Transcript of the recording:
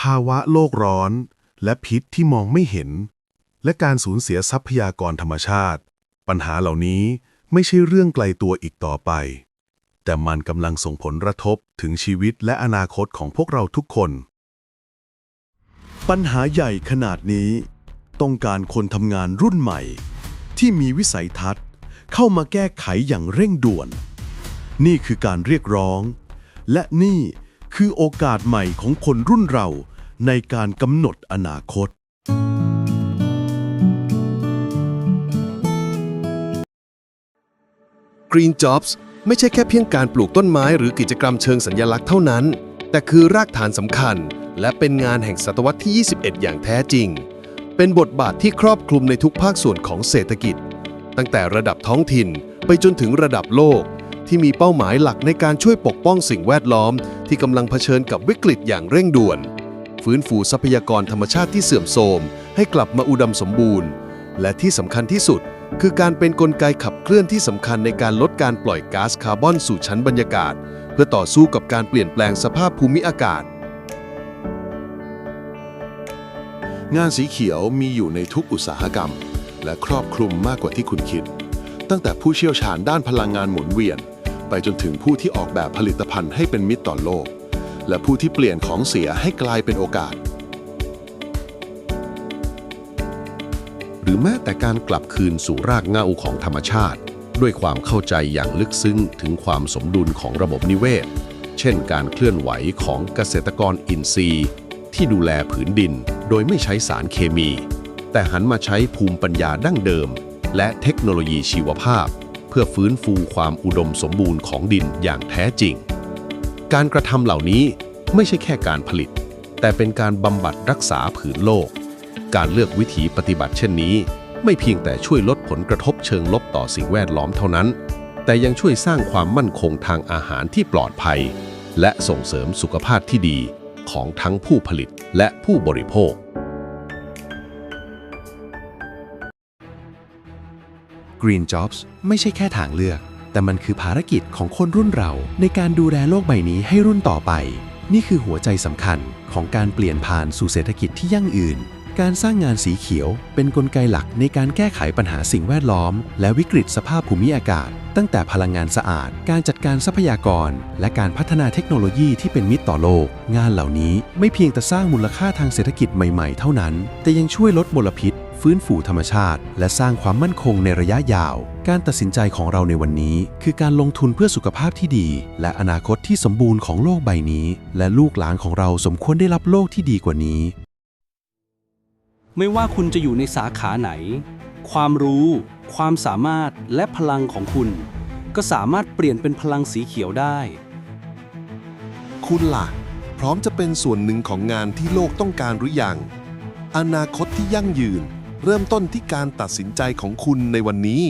ภาวะโลกร้อน และพิษที่มองไม่เห็น และการสูญเสียทรัพยากรธรรมชาติ ปัญหาเหล่านี้ไม่ใช่เรื่องไกลตัวอีกต่อไป แต่มันกำลังส่งผลกระทบถึงชีวิตและอนาคตของพวกเราทุกคน ปัญหาใหญ่ขนาดนี้ ต้องการคนทำงานรุ่นใหม่ ที่มีวิสัยทัศน์ เข้ามาแก้ไขอย่างเร่งด่วน นี่คือการเรียกร้อง และนี่ คือโอกาสใหม่ของคนรุ่นเราในการกำหนดอนาคต Green Jobs ไม่ใช่แค่เพียงการปลูกต้นไม้หรือกิจกรรมเชิงสัญญลักษณ์เท่านั้น แต่คือรากฐานสำคัญ และเป็นงานแห่งศตวรรษที่ 21 อย่างแท้จริง เป็นบทบาทที่ครอบคลุมในทุกภาคส่วนของเศรษฐกิจ ตั้งแต่ระดับท้องถิ่นไปจนถึงระดับโลก ที่มีเป้าหมายหลักในการช่วยปกป้องสิ่งแวดล้อม ที่กำลังเผชิญกับวิกฤตอย่างเร่งด่วน ฟื้นฟูทรัพยากรธรรมชาติที่เสื่อมโทรม ให้กลับมาอุดมสมบูรณ์ และที่สำคัญที่สุด คือการเป็นนกลไกขับเคลื่อนที่สำคัญในการลดการปล่อยก๊าซคาร์บอนสู่ชั้นบรรยากาศ เพื่อต่อสู้กับการเปลี่ยนแปลงสภาพภูมิอากาศ งานสีเขียวมีอยู่ในทุกอุตสาหกรรม และครอบคลุมมากกว่าที่คุณคิดตั้งแต่ผู้เชี่ยวชาญด้านพลังงานหมุนเวียน ไปจนถึงผู้ที่ออกแบบผลิตภัณฑ์ให้เป็นมิตรต่อโลก และผู้ที่เปลี่ยนของเสียให้กลายเป็นโอกาส หรือแม้แต่การกลับคืนสู่รากเหง้าของธรรมชาติ ด้วยความเข้าใจอย่างลึกซึ้งถึงความสมดุลของระบบนิเวศ เช่นการเคลื่อนไหวของเกษตรกรอินทรีย์ ที่ดูแลผืนดินโดยไม่ใช้สารเคมี แต่หันมาใช้ภูมิปัญญาดั้งเดิม และเทคโนโลยีชีวภาพ เพื่อฟื้นฟูความอุดมสมบูรณ์ของดินอย่างแท้จริง การกระทำเหล่านี้ไม่ใช่แค่การผลิต แต่เป็นการบำบัดรักษาผืนโลก การเลือกวิถีปฏิบัติเช่นนี้ ไม่เพียงแต่ช่วยลดผลกระทบเชิงลบต่อสิ่งแวดล้อมเท่านั้น แต่ยังช่วยสร้างความมั่นคงทางอาหารที่ปลอดภัย และส่งเสริมสุขภาพที่ดีของทั้งผู้ผลิตและผู้บริโภค Green Jobs ไม่ใช่แค่ทางเลือก แต่มันคือภารกิจของคนรุ่นเรา ในการดูแลโลกใบนี้ให้รุ่นต่อไป นี่คือหัวใจสำคัญของการเปลี่ยนผ่านสู่เศรษฐกิจที่ยั่งยืน การสร้างงานสีเขียว เป็นนกลไกหลักในการแก้ไขปัญหาสิ่งแวดล้อม และวิกฤตสภาพภูมิอากาศ ตั้งแต่พลังงานสะอาด การจัดการทรัพยากร และการพัฒนาเทคโนโลยีที่เป็นมิตรต่อโลก งานเหล่านี้ไม่เพียงแต่สร้างมูลค่าทางเศรษฐกิจใหม่ ๆ เท่านั้น แต่ยังช่วยลดมลพิษ ฟื้นฟูธรรมชาติ และสร้างความมั่นคงในระยะยาว การตัดสินใจของเราในวันนี้ คือการลงทุนเพื่อสุขภาพที่ดี และอนาคตที่สมบูรณ์ของโลกใบนี้ และลูกหลานของเราสมควรได้รับโลกที่ดีกว่านี้ ไม่ว่าคุณจะอยู่ในสาขาไหน ความรู้ ความสามารถและพลังของคุณ ก็สามารถเปลี่ยนเป็นพลังสีเขียวได้ คุณล่ะ พร้อมจะเป็นส่วนหนึ่งของงานที่โลกต้องการหรือยังอนาคตที่ยั่งยืน เริ่มต้นที่การตัดสินใจของคุณในวันนี้